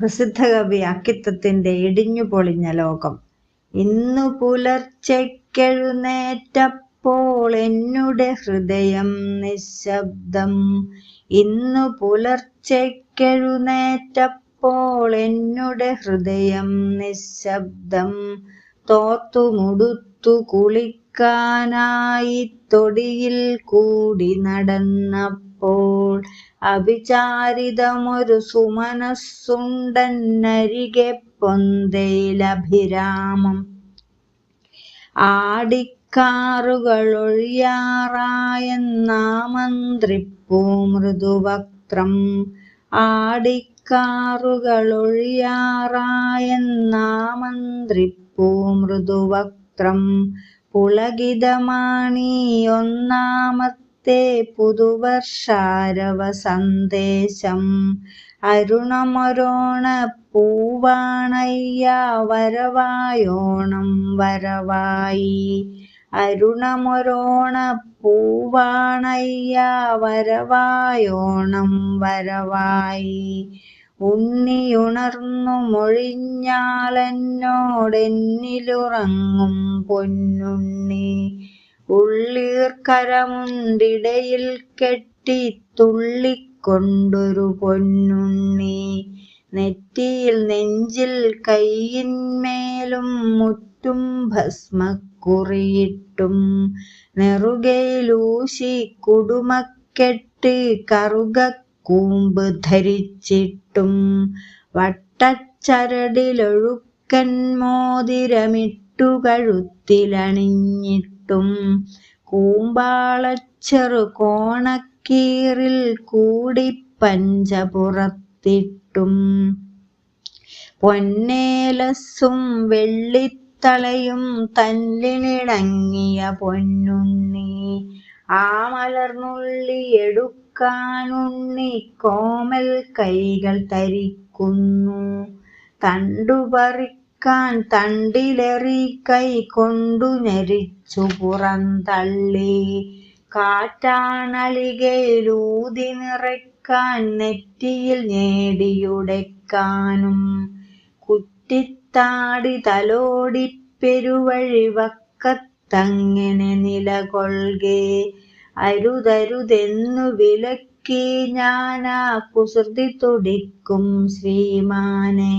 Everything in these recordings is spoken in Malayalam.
പ്രസിദ്ധ കവി അക്കിത്തത്തിന്റെ ഇടിഞ്ഞു പൊളിഞ്ഞ ലോകം. ഇന്നു പുലർച്ചയ്ക്കെഴുന്നേറ്റപ്പോൾ എന്നുടെ ഹൃദയം നിശബ്ദം. ഇന്നു പുലർച്ചയ്ക്കെഴുന്നേറ്റപ്പോൾ എന്നുടെ ഹൃദയം നിശബ്ദം. തോത്തു മുടുത്തു കുളിക്കാനായി തൊടിയിൽ കൂടി നടന്നപ്പോൾ അവിചാരിതമൊരു സുമനസ്സുണ്ടന്നരികെ പൊന്തയിലഭിരാമം ആടിക്കാറുകളൊഴിയാറായെന്നാമന്ത്രിപ്പൂ മൃദുവക്ത്രം ആടിക്കാറുകളൊഴിയാറായെന്നാമന്ത്രിപ്പൂ മൃദുവക്ത്രം പുളകിതമാണീ ഒന്നാമത്തെ പുതുവർഷാരവ സന്ദേശം അരുണമൊരോണ പൂവാണയ്യ വരവായോണം വരവായി. അരുണമൊരോണ പൂവാണയ്യ വരവായോണം വരവായി. ഉണ്ണിയുണർന്നു മൊഴിഞ്ഞാലെന്നോടെന്നിലുറങ്ങും പൊന്നുണ്ണി. ഉള്ളീർക്കരമുണ്ടിടയിൽ കെട്ടി തുള്ളിക്കൊണ്ടൊരു പൊന്നുണ്ണി. നെറ്റിയിൽ നെഞ്ചിൽ കൈയിന്മേലും മുറ്റും ഭസ്മക്കുറിയിട്ടും നെറുകയിലൂശി കുടുമക്കെട്ട് കറുകക്കൂമ്പ് ധരിച്ചിട്ടും വട്ടച്ചരടിലൊഴുക്കൻ മോതിരമിട്ടു കഴുത്തിലണിഞ്ഞിട്ടും കൂമ്പാളച്ചെറു കോണക്കീറിൽ കൂടി പഞ്ചപുറത്തിട്ടും പൊന്നേലസും വെള്ളിത്തളയും തല്ലിനിണങ്ങിയ പൊന്നുണ്ണി. ആ മലർന്നുള്ളി എടുക്കാനുണ്ണി കോമൽ കൈകൾ തരിക്കുന്നു തണ്ടുപറിക്കാൻ തണ്ടിലെറി കൈ കൊണ്ടു ഞെരിച്ചു പുറന്തള്ളി കാറ്റാണളികയിലൂതി നിറയ്ക്കാൻ നെറ്റിയിൽ നേടിയുടയ്ക്കാനും കുറ്റിത്താടി തലോടി പെരുവഴി വക്കത്തങ്ങനെ നിലകൊള്ളുകെ അരുതരുതെന്നു വിലക്കി ഞാനാ കുസൃതി തുടിക്കും ശ്രീമാനെ.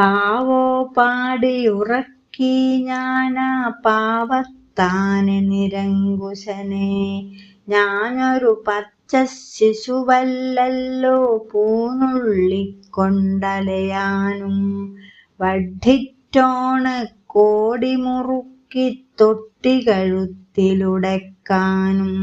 പാവോ പാടി ഉറക്കി ഞാനാ പാവത്താനെ നിരങ്കുശനെ. ഞാനൊരു പച്ച ശിശുവല്ലല്ലോ പൂനുള്ളിക്കൊണ്ടലയാനും. വഡ്ഢിറ്റോണ് കോടി മുറുക്കി തൊട്ടി കഴുത്തിലുടക്കാനും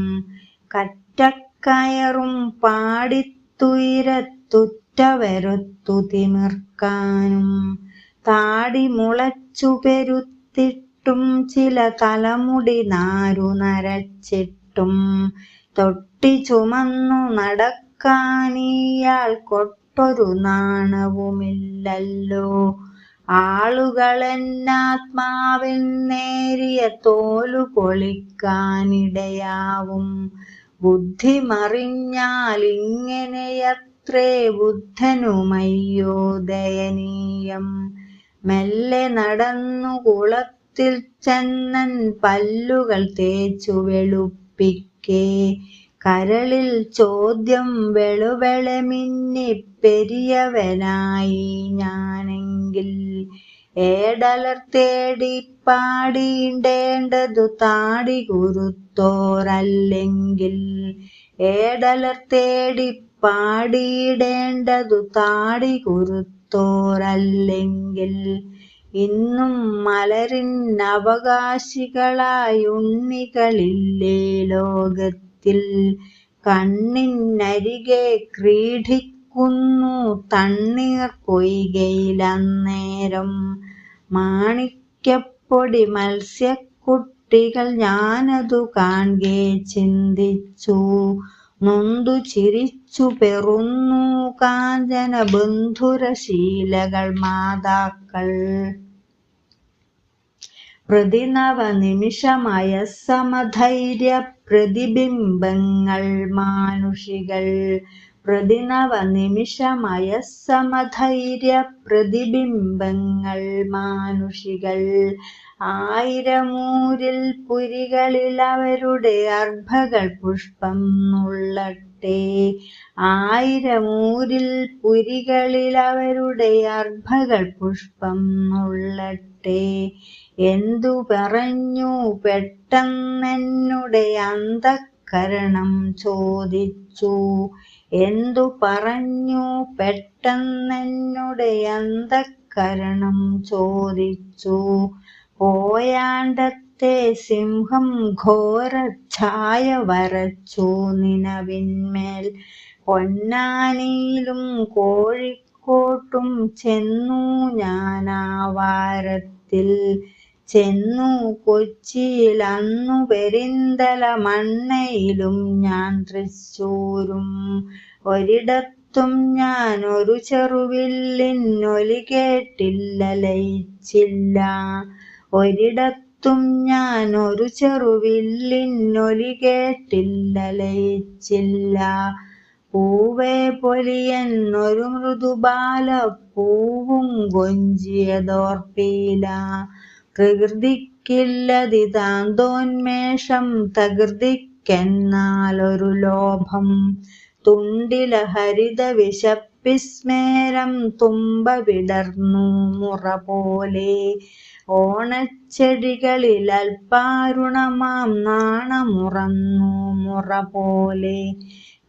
പാടിത്തുയരത്തുറ്റവരൊത്തു തിമിർക്കാനും താടി മുളച്ചു പെരുത്തിട്ടും ചില തലമുടി നാരു നരച്ചിട്ടും തൊട്ടി ചുമന്നു നടക്കാനിയാൾ കൊട്ടൊരു നാണവുമില്ലല്ലോ. ആളുകളെന്നാത്മാവിൽ നേരിയ തോലു പൊളിക്കാനിടയാവും. ബുദ്ധി മറിഞ്ഞാൽ ഇങ്ങനെയത്രേ ബുദ്ധനുമയ്യോ ദയനീയം മെല്ലെ നടന്നു കുളത്തിൽ ചെന്നൻ പല്ലുകൾ തേച്ചു വെളുപ്പിക്കേ. കരളിൽ ചോദ്യം വെളുവെളെ മിന്നി പെരിയവനായി ഞാനെങ്കിൽ ഏടലർ തേടി പാടിയിടേണ്ടതു താടി കുറുത്തോരല്ലെങ്കിൽ ഏടലർ തേടി പാടിയിടേണ്ടതു താടി കുറുത്തോരല്ലെങ്കിൽ ഇന്നും മലരിൻ അവകാശികളായുണ്ണികളില്ലേ ലോകത്തിൽ. കണ്ണിനരികെ ക്രീഡിക്കുന്നു തണ്ണീർ പൊയ്കയിലന്നേരം. മാണിക്കപ്പൊടി മത്സ്യക്കുട്ടികൾ ഞാനതു കാൺകെ ചിന്തിച്ചു. നൊന്തു ചിരിച്ചു പെറുന്നു കാഞ്ചന ബന്ധുരശീലകൾ മാതാക്കൾ. പ്രതിനവ നിമിഷമയ സമധൈര്യ പ്രതിബിംബങ്ങൾ മാനുഷികൾ. പ്രതിനവ നിമിഷമയ സമധൈര്യ പ്രതിബിംബങ്ങൾ മാനുഷികൾ. ആയിരമൂരിൽ പുരികളിൽ അവരുടെ അർഭകൾ പുഷ്പം നുള്ളട്ടെ ആയിരമൂരിൽ പുരികളിൽ അവരുടെ അർഭകൾ പുഷ്പം നുള്ളട്ടെ എന്തു പറഞ്ഞു പെട്ടെന്നെന്നുടെ അന്തക്കരണം ചോദിച്ചു. എന്തു പറഞ്ഞു പെട്ടെന്നെന്നുടെ അന്തക്കരണം ചോദിച്ചു. പോയാണ്ടത്തെ സിംഹം ഘോര ഛായ വരച്ചു നിനവിന്മേൽ പൊന്നാനിയിലും കോഴിക്കോട്ടും ചെന്നു ഞാനാവാരത്തിൽ. ചെന്നു കൊച്ചിയിൽ അന്നു പെരിന്തല മണ്ണയിലും ഞാൻ തൃശ്ശൂരും. ഒരിടത്തും ഞാൻ ഒരു ചെറുവില്ലിനൊലി കേട്ടില്ല ലയിച്ചില്ല ഒരിടത്തും ഞാൻ ഒരു ചെറുവില്ലിന്നൊലി കേട്ടില്ല പൂവേ പൊലിയെന്നൊരു മൃദുബാല പൂവും കൊഞ്ചിയതോർപ്പീല. പ്രകൃതിക്കില്ലതി താന്തോന്മേഷം തകൃതിക്കെന്നാലൊരു ലോഭം. തുണ്ടില ഹരിത വിശപ്പിസ്മേരം തുമ്പ വിടർന്നു മുറ പോലെ ഓണച്ചെടികളിൽ അൽപ്പാരുണമാം നാണമുറന്നു മുറ പോലെ.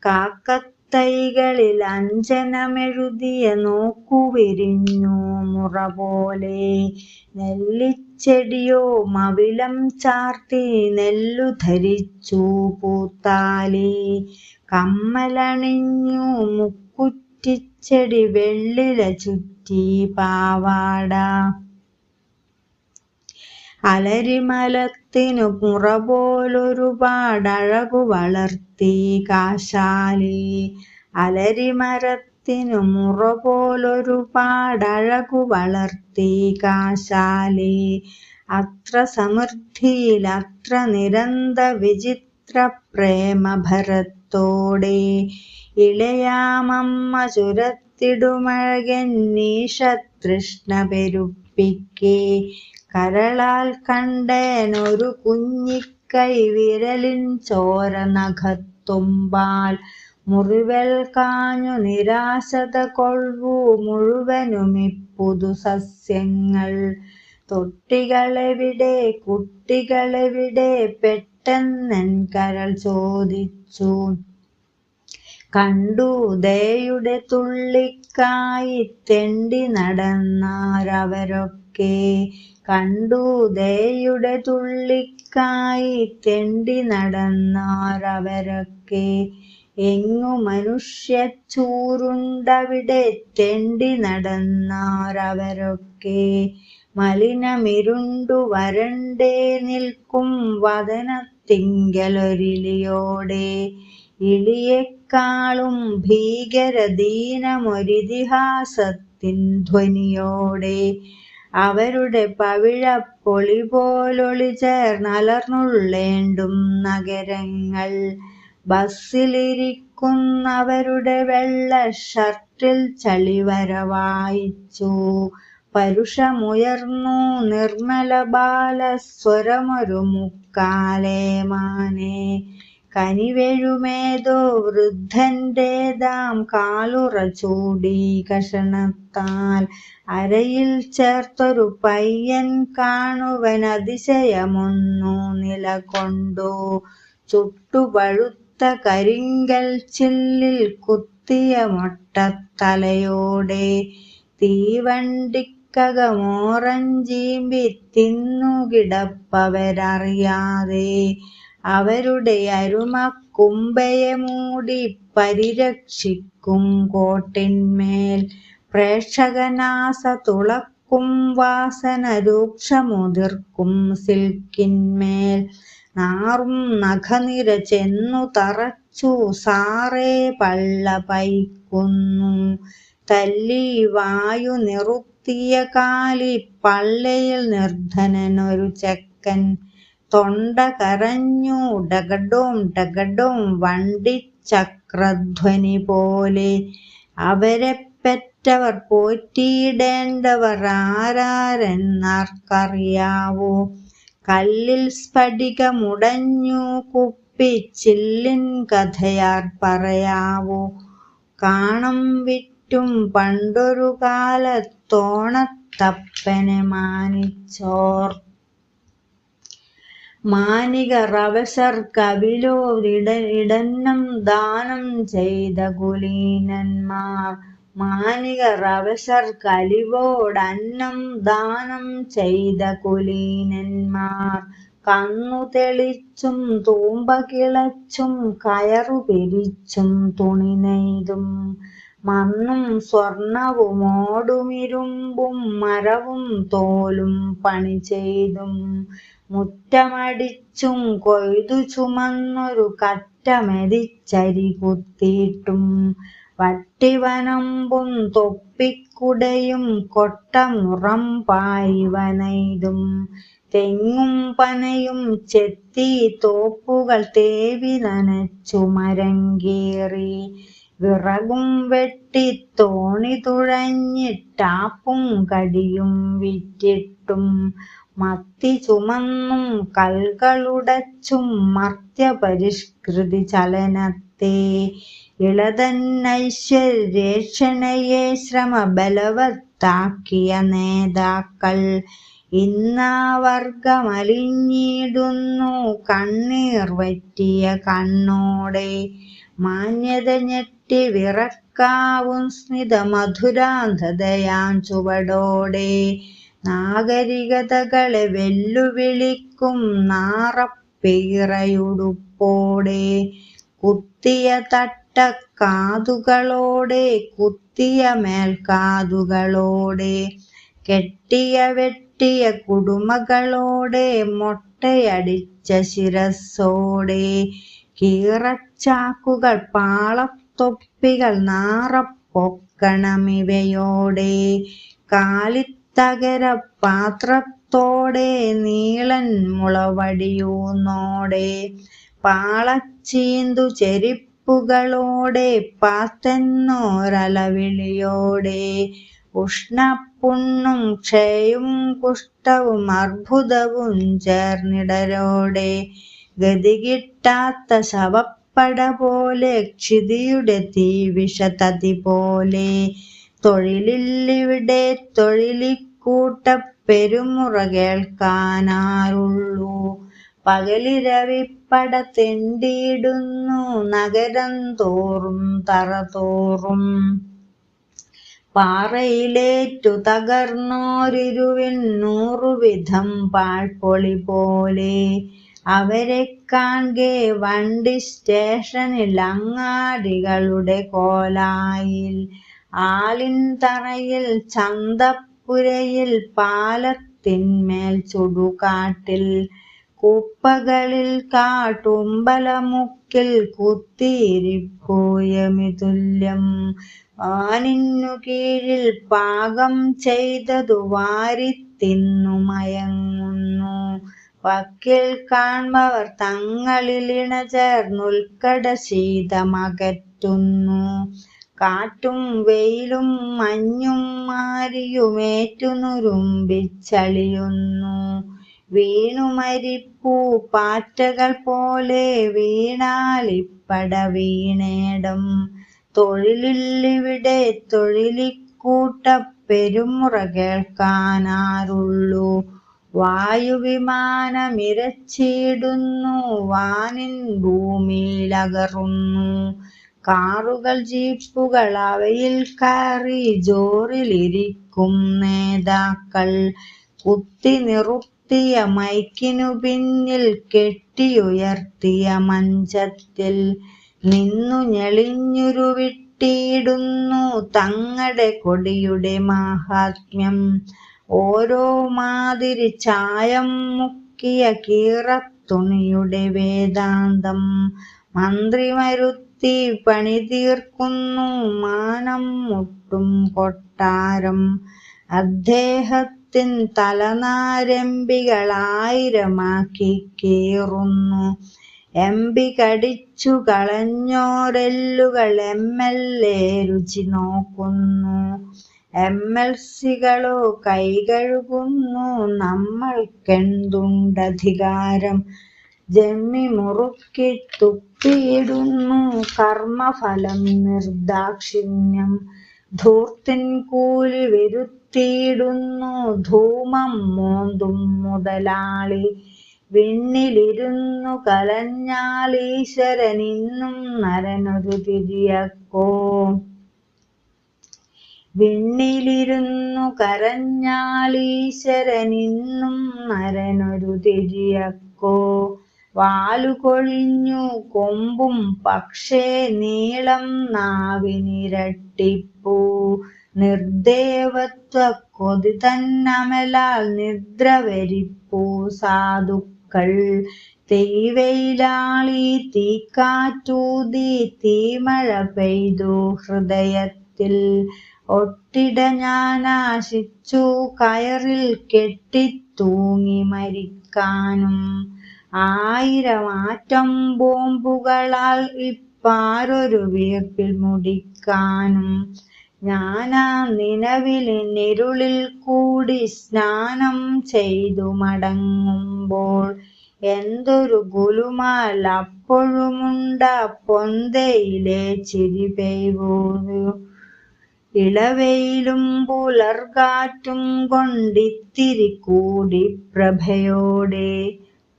കാക്കത്തൈകളിൽ അഞ്ജനമെഴുതിയ നോക്കുവിരിഞ്ഞു മുറ പോലെ. നെല്ലിച്ചെടിയോ മവിലം ചാർത്തി നെല്ലു ധരിച്ചു പൂത്താലി. കമ്മലണിഞ്ഞു മുക്കുറ്റിച്ചെടി വെള്ളില ചുറ്റി പാവാട. അലരിമലത്തിനു മുറ പോലൊരുപാടഴകു വളർത്തി കാശാലി. അലരിമരത്തിനു മുറ പോലൊരുപാടഴകു വളർത്തി കാശാലി. അത്ര സമൃദ്ധിയിൽ അത്ര നിരന്ത വിചിത്ര പ്രേമഭരത്തോടെ ഇളയാമമ്മ ചുരത്തിടുമഴകൻ നീഷ തൃഷ്ണ പെരുപ്പിക്കേ. കരളാൽ കണ്ടേനൊരു കുഞ്ഞിക്കൈ വിരലിൻ ചോര നഖത്തുമ്പാൽ. മുറിവൽ കാഞ്ഞു നിരാശത കൊള്ളു മുഴുവനുമിപ്പുതു സസ്യങ്ങൾ. തൊട്ടികളെവിടെ കുട്ടികളെവിടെ പെട്ടെന്നൻ കരൾ ചോദിച്ചു. കണ്ടു ദയുടെ തുള്ളിക്കായി തെണ്ടി നടന്നാരവരൊക്കെ. കണ്ടു ദയുടെ തുള്ളിക്കായി തെണ്ടി നടന്നാരവരൊക്കെ. എങ്ങു മനുഷ്യ ചൂറുണ്ടവിടെ തെണ്ടി നടന്നാരവരൊക്കെ. മലിനമിരുണ്ടു വരണ്ടേ നിൽക്കും വതനത്തിങ്കലൊരിളിയോടെ ഇളിയേക്കാളും ഭീകരദീനമൊരിതിഹാസത്തിൻ ധ്വനിയോടെ. അവരുടെ പവിഴപ്പൊളി പോലൊളി ചേർന്നലർന്നുള്ളേണ്ടും നഗരങ്ങൾ. ബസ്സിലിരിക്കുന്നവരുടെ വെള്ള ഷർട്ടിൽ ചളി വരവായിച്ചു പരുഷമുയർന്നു നിർമ്മല ബാലസ്വരമൊരു മുക്കാലേമാനെ. കനിവെഴുമേതോ വൃദ്ധന്റെതാം കാലുറ ചൂടി കഷണത്താൽ. അരയിൽ ചേർത്തൊരു പയ്യൻ കാണുവൻ അതിശയമൊന്നു നിലകൊണ്ടു. ചുട്ടുപഴുത്ത കരിങ്കൽ ചില്ലിൽ കുത്തിയ മൊട്ടത്തലയോടെ തീവണ്ടിക്കകമോറഞ്ചീമ്പി തിന്നുകിടപ്പവരറിയാതെ അവരുടെ അരുമ കുമ്പയെ മൂടി പരിരക്ഷിക്കും കോട്ടിന്മേൽ. പ്രേക്ഷകനാസ തുളക്കും വാസന രൂക്ഷമുതിർക്കും സിൽക്കിന്മേൽ. നാറും നഖനിര ചെന്നു തറച്ചു സാറേ പള്ള പൈക്കുന്നു. തല്ലി വായു നിറുത്തിയ കാലി പള്ളയിൽ നിർധനനൊരു ചെക്കൻ. തൊണ്ട കരഞ്ഞു ഡഗഡോം ഡഗഡോം വണ്ടിച്ചക്രധ്വനി പോലെ അവരെ പെറ്റവർ പോറ്റിയിടേണ്ടവർ ആരാരെന്നാർക്കറിയാവോ? കല്ലിൽ സ്ഫടികമുടഞ്ഞു കുപ്പിച്ചില്ലിൻ കഥയാർ പറയാവോ? കാണം വിറ്റും പണ്ടൊരു കാലത്തോണത്തപ്പനെ മാനിച്ചോർ മാനികർ കവിലോ ഇടന്നം ദാനം ചെയ്ത കുലീനന്മാർ. മാനിക റവശർ കലിവോടന്നം ദാനം ചെയ്ത കുലീനന്മാർ. കണ്ണു തെളിച്ചും തൂമ്പ കിളച്ചും കയറു പിരിച്ചും തുണി നെയ്തും മണ്ണും സ്വർണവും ഓടുമിരുമ്പും മരവും തോലും പണി ചെയ്തും മുറ്റമടിച്ചും കൊയ്തു ചുമന്നൊരു കറ്റമെതിച്ചരി കുത്തിയിട്ടും വട്ടിവനമ്പും തൊപ്പിക്കുടയും കൊട്ടമുറം പായിവനെയ്തും തെങ്ങും പനയും ചെത്തി തോപ്പുകൾ തേവി നനച്ചു മരങ്കേറി വിറകും വെട്ടി തോണി തുഴഞ്ഞിട്ടാപ്പും കടിയും വിറ്റിട്ടും മത്തി ചുമന്നും കൽകളുടച്ചും മർത്യപരിഷ്കൃതി ചലനത്തെ ഇളതന്നൈശ്വര്യേഷണയെ ശ്രമബലവത്താക്കിയ നേതാക്കൾ ഇന്നാവർഗമലിഞ്ഞിടുന്നു കണ്ണീർ വറ്റിയ കണ്ണോടെ. മാന്യത ഞെട്ടി വിറക്കാവും സ്മിത മധുരാന്ധതയാം ചുവടോടെ. നാഗരികതകളെ വെല്ലുവിളിക്കും നാറപ്പീറയുടുപ്പോടെ. കുത്തിയ തട്ടക്കാതുകളോടെ കുത്തിയ മേൽക്കാതുകളോടെ. കെട്ടിയ വെട്ടിയ കുടുമകളോടെ മൊട്ടയടിച്ച ശിരസ്സോടെ. കീറച്ചാക്കുകൾ പാളത്തൊപ്പികൾ നാറപ്പൊക്കണമിവയോടെ. കാലിത്തകര പാത്രത്തോടെ നീളൻ മുളവടിയൂന്നോടെ പാളച്ചീന്തു ചെരിപ്പുകളോടെ പാത്തെന്നോരലവിളിയോടെ ഉഷ്ണപ്പുണ്ണും ക്ഷയും കുഷ്ടവും അർബുദവും ചേർന്നിടരോടെ ഗതികിട്ടാത്ത ശവപ്പട പോലെ ക്ഷിതിയുടെ തീവിഷതതി പോലെ തൊഴിലില്ലിവിടെ തൊഴിലിക്കൂട്ട പെരുമുറ കേൾക്കാനാരുള്ളൂ പകലിരവിപ്പട തെണ്ടിയിടുന്നു നഗരം തോറും തറ തോറും. പാറയിലേറ്റു തകർന്നോരിരുവിൻ നൂറുവിധം പാഴ്പൊളി പോലെ. അവരെ കാണെ വണ്ടി സ്റ്റേഷനിൽ അങ്ങാടികളുടെ കോലായിൽ. ആലിൻ തറയിൽ ചന്തപ്പുരയിൽ പാലത്തിന്മേൽ ചുടുകാട്ടിൽ കുപ്പകളിൽ കാട്ടുമ്പലമുക്കിൽ കുത്തിയിരിപ്പോയമിതുല്യം ആനിന്നു കീഴിൽ പാകം ചെയ്തതു വാരി തിന്നു മയങ്ങുന്നു. വക്കിൽ കാൺമവർ തങ്ങളിലിണ ചേർന്നുൽക്കട ശീതമകറ്റുന്നു. കാറ്റും വെയിലും മഞ്ഞും മാരിയുമേറ്റുനുരുമ്പിച്ചളിയുന്നു വീണുമരിപ്പൂ പാറ്റകൾ പോലെ വീണാലിപ്പട വീണേടം. തൊഴിലില്ലിവിടെ തൊഴിലിക്കൂട്ട പെരുമുറ കേൾക്കാനാരുള്ളൂ വായുവിമാനമിരച്ചിടുന്നു വാനിൻ ഭൂമിയിലകറുന്നു. കാറുകൾ ജീപ്പുകൾ അവയിൽ കയറി ജോറിലിരിക്കും നേതാക്കൾ. കുത്തി നിറുത്തിയ മൈക്കിനു പിന്നിൽ കെട്ടിയുയർത്തിയ മഞ്ചത്തിൽ നിന്നു ഞെളിഞ്ഞുരുവിട്ടിയിടുന്നു തങ്ങളുടെ കൊടിയുടെ മാഹാത്മ്യം. ഓരോ മാതിരി ചായം മുക്കിയ കീറത്തുണിയുടെ വേദാന്തം. മന്ത്രിമരുത്തി പണി തീർക്കുന്നു മാനം മുട്ടും കൊട്ടാരം. അദ്ദേഹത്തിൻ തലനാരംബികളായിരമാക്കി കീറുന്നു. എം പി കടിച്ചു കളഞ്ഞോരെല്ലുകൾ എം എൽ എ രുചി നോക്കുന്നു. M L സികളോ കൈകഴുകുന്നു. നമ്മൾക്കെന്തുണ്ടധികാരം ജമ്മി മുറുക്കി തുപ്പിയിടുന്നു കർമ്മഫലം നിർദാക്ഷിണ്യം. ധൂർത്തിൻ കൂലി വരുത്തിയിടുന്നു ധൂമം മോന്തും മുതലാളി. വിണ്ണിലിരുന്നു കലഞ്ഞാളീശ്വരനിന്നും നരനൊരു തിരിയക്കോ വിണ്ണിലിരുന്നു കരഞ്ഞാളീശ്വരനിന്നും നരനൊരു തിരിയക്കോ വാലുകൊഴിഞ്ഞു കൊമ്പും പക്ഷേ നീളം നാവിനിരട്ടിപ്പൂ നിർദേവത്വ കൊതി തന്നമലാൽ നിദ്ര സാധുക്കൾ തീവെയിലാളി തീക്കാറ്റൂതി തീമഴ പെയ്തു. ഹൃദയത്തിൽ ഒട്ടിട ഞാനാശിച്ചു കയറിൽ കെട്ടിത്തൂങ്ങി മരിക്കാനും ആയിരം ആറ്റം ബോംബുകളാൽ ഇപ്പാരൊരു വീർപ്പിൽ മുടിക്കാനും ഞാനാ നിലവിലിരുളിൽ കൂടി സ്നാനം ചെയ്തു മടങ്ങുമ്പോൾ എന്തൊരു ഗുലുമാൽ അപ്പോഴുമുണ്ട പൊന്തയിലെ ചിരി പെയ്വൂരു. ഇളവെയിലും പുലർകാറ്റും കൊണ്ടിത്തിരി കൂടി പ്രഭയോടെ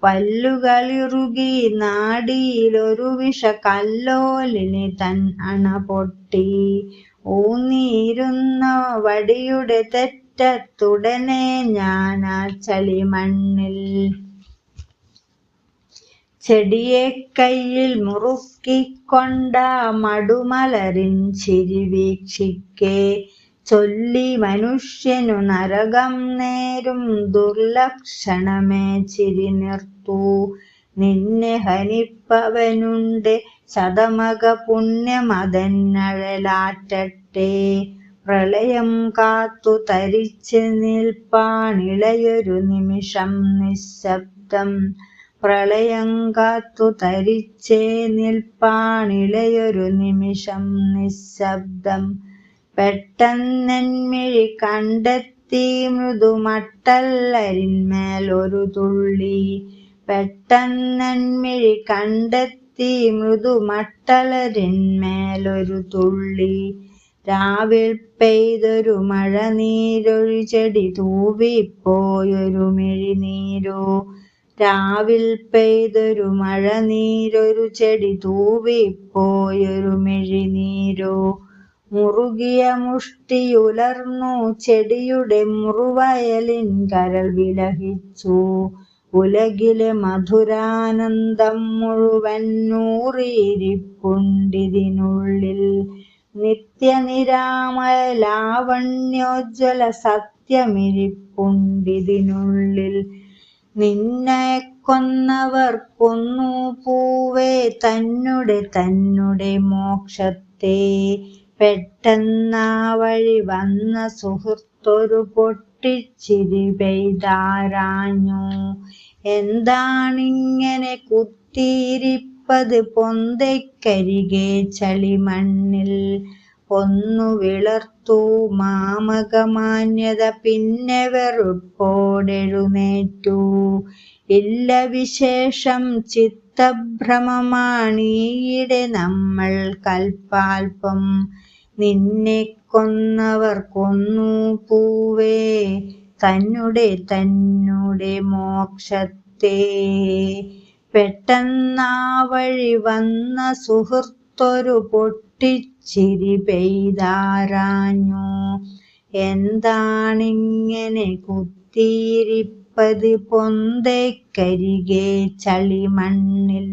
പല്ലുകളിറുകി നാഡിയിലൊരു വിഷ കല്ലോലിന് തൻ അണ പൊട്ടി. ഊന്നിയിരുന്ന വടിയുടെ തെറ്റത്തുടനെ ഞാൻ ആ ചളിമണ്ണിൽ ചെടിയെ കയ്യിൽ മുറുക്കിക്കൊണ്ട മടുമലരിൻ ചിരി വീക്ഷിക്കെ. ചൊല്ലി മനുഷ്യനു നരകം നേരും. ദുർലക്ഷണമേ ചിരി നിർത്തു. നിന്നെ ഹനിപ്പവനുണ്ട്. ശതമക പുണ്യമതന്നഴലാറ്റട്ടെ പ്രളയം കാത്തു തരിച്ച് നിൽപ്പാണിളയൊരു നിമിഷം നിശബ്ദം. പ്രളയം കാത്തു തരിച്ചേ നിൽപ്പാണിളയൊരു നിമിഷം നിശബ്ദം. പെട്ടെന്നെന്മിഴി കണ്ടെത്തി മൃദുമട്ടല്ലരിന്മേൽ ഒരു തുള്ളി. പെട്ടെന്നെന്മിഴി കണ്ടെത്തി മൃദുമട്ടലരിന്മേൽ ഒരു തുള്ളി. രാവിൽ പെയ്തൊരു മഴ നീരൊരു ചെടി തൂവിപ്പോയൊരു മിഴിനീരോ. രാവിൽ പെയ്തൊരു മഴ നീരൊരു ചെടി തൂവിപ്പോയൊരു മിഴിനീരോ. മുറുകിയ മുഷ്ടിയുലർന്നു ചെടിയുടെ മുറുവയലിൻ കരൾ വിലഹിച്ചു. ഉലകിലെ മധുരാനന്ദം മുഴുവൻ നൂറിയിരിപ്പുണ്ടിതിനുള്ളിൽ. നിത്യനിരാമയ ലാവണ്യോജ്വല സത്യമിരിപ്പുണ്ടിതിനുള്ളിൽ. നിന്നെ കൊന്നവർ കൊന്നു പൂവേ തന്നെ തന്നെ മോക്ഷത്തെ. പെട്ടെന്നാ വഴി വന്ന സുഹൃത്തൊരു പൊട്ടിച്ചിരി പെയ്താരാഞ്ഞു? എന്താണിങ്ങനെ കുത്തിയിരിപ്പത്? പൊന്തയ്ക്കരികെ ചളിമണ്ണിൽ ഒന്നു വിളർത്തു. മാമകമാന്യത പിന്നെ വെറുപ്പോടെഴുന്നേറ്റു. ഇല്ല വിശേഷം ചിത്തഭ്രമമാണീയിടെ നമ്മൾ കൽപ്പാൽപ്പം നിന്നെ കൊന്നവർ കൊന്നു പൂവേ. തന്നെ തന്നെ മോക്ഷത്തെ. പെട്ടെന്നാ വഴി വന്ന സുഹൃത്തൊരു പൊട്ടിച്ചിരി പെയ്താരാഞ്ഞു? എന്താണിങ്ങനെ കുത്തിയിരിപ്പത്? പൊന്തേക്കരികെ ചളിമണ്ണിൽ